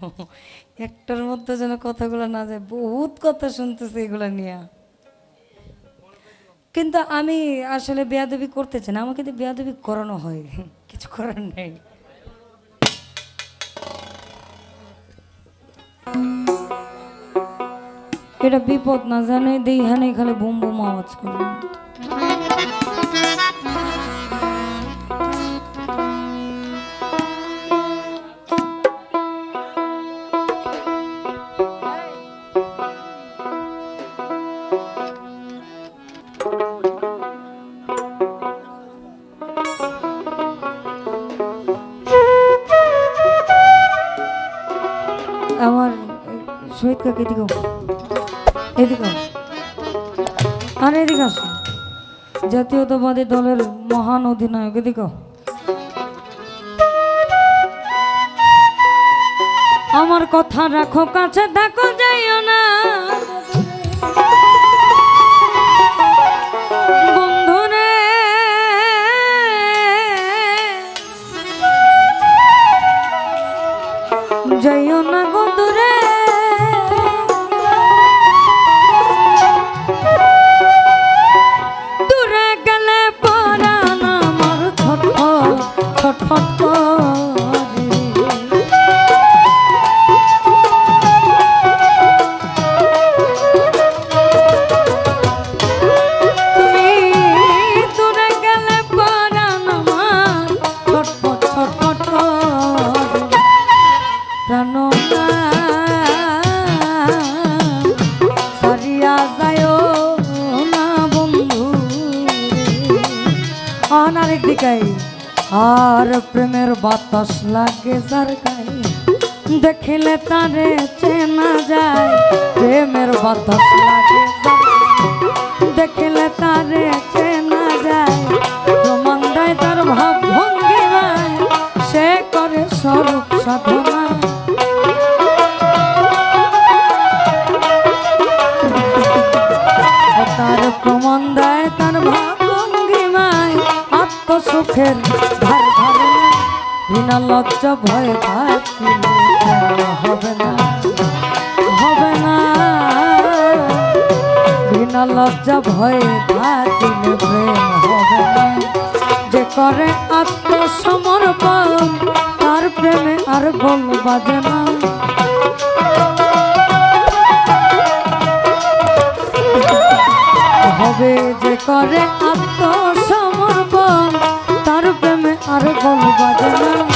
একটার মধ্যে যেন কথাগুলো না যায়, বহুত কথা শুনতেছে এগুলা নিয়ে। কিন্তু আমি আসলে বেয়াদবি করতে চাই না, আমাকে তো বেয়াদবি করানো হয়, কিছু করার নেই। এটা বিপদ না জানে এইখানে খালি বুম বুম আওয়াজ করে। আমার শহীদ কাকে এদিকে এদিকে আর এদিকে আসুন জাতীয়তাবাদী দলের মহান অধিনায়ক, এদিকে আমার কথা রাখো, কাছে থাকো, যাইও না। আর প্রেমের বাতাস লাগে যার গায়ে দেখিলে তারে চেনা যায়, প্রেমের বাতাস লাগে। দেখিলে তারে বিনা লজ্জা, ভয় থাকিলে হবে না? হবে না। বিনা লজ্জা, ভয়ে থাকিলে প্রেম হবে না। যে করে আত্মসমর্পণ, তার প্রেমে আর গোল বাজে না। হবে যে করে আত্মসমর্পণ, তার প্রেমে আর গোল বাজে না।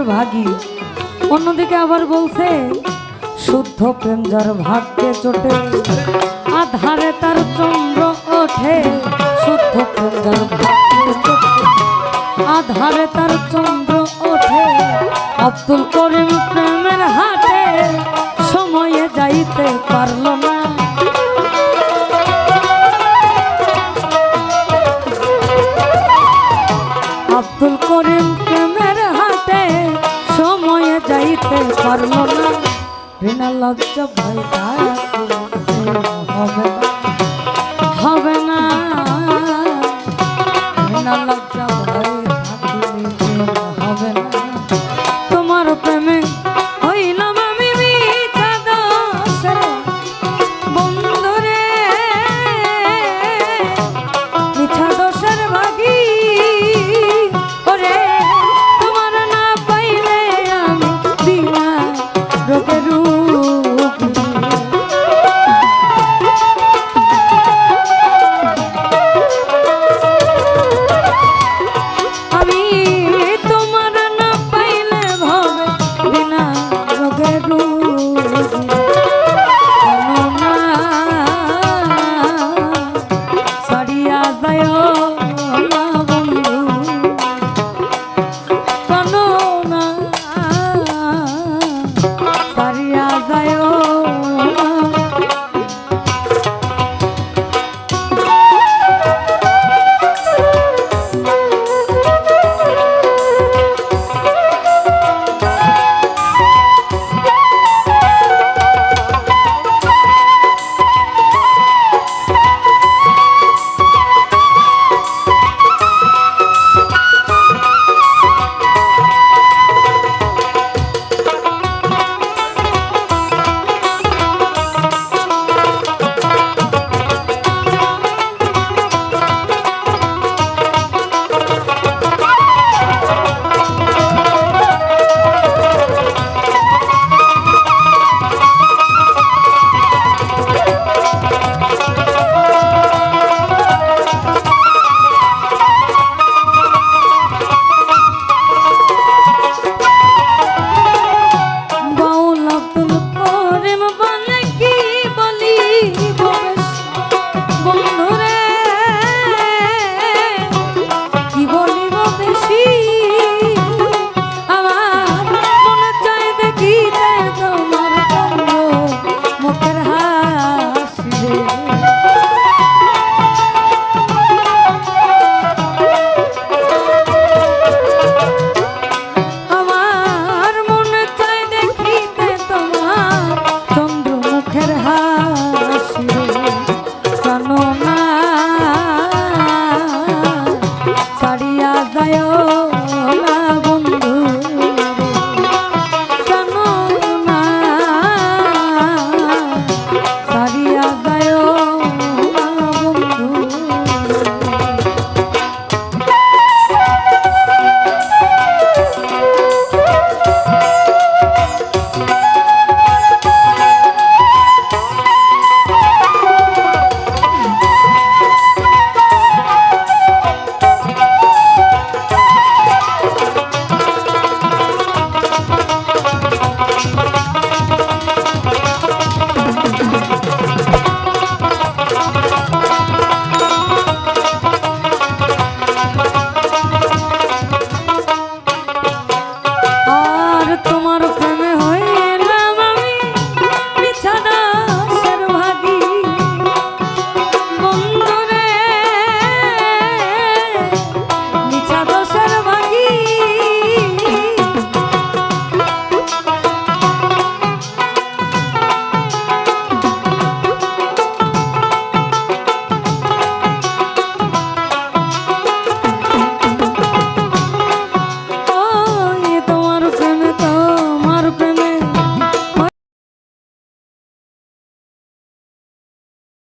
তোর ভাগী। অন্যদিকে আবার বলছে, শুদ্ধ প্রেম যার ভাগ্যে চোটে, আধারে তার চন্দ্র ওঠে। শুদ্ধ প্রেম যার ভাগ্যে চোটে, আধারে তার চন্দ্র ওঠে। আব্দুল করিম প্রেমের হাটে সময়ে যাইতে পারল না। লজ্জা ভয় সাজায়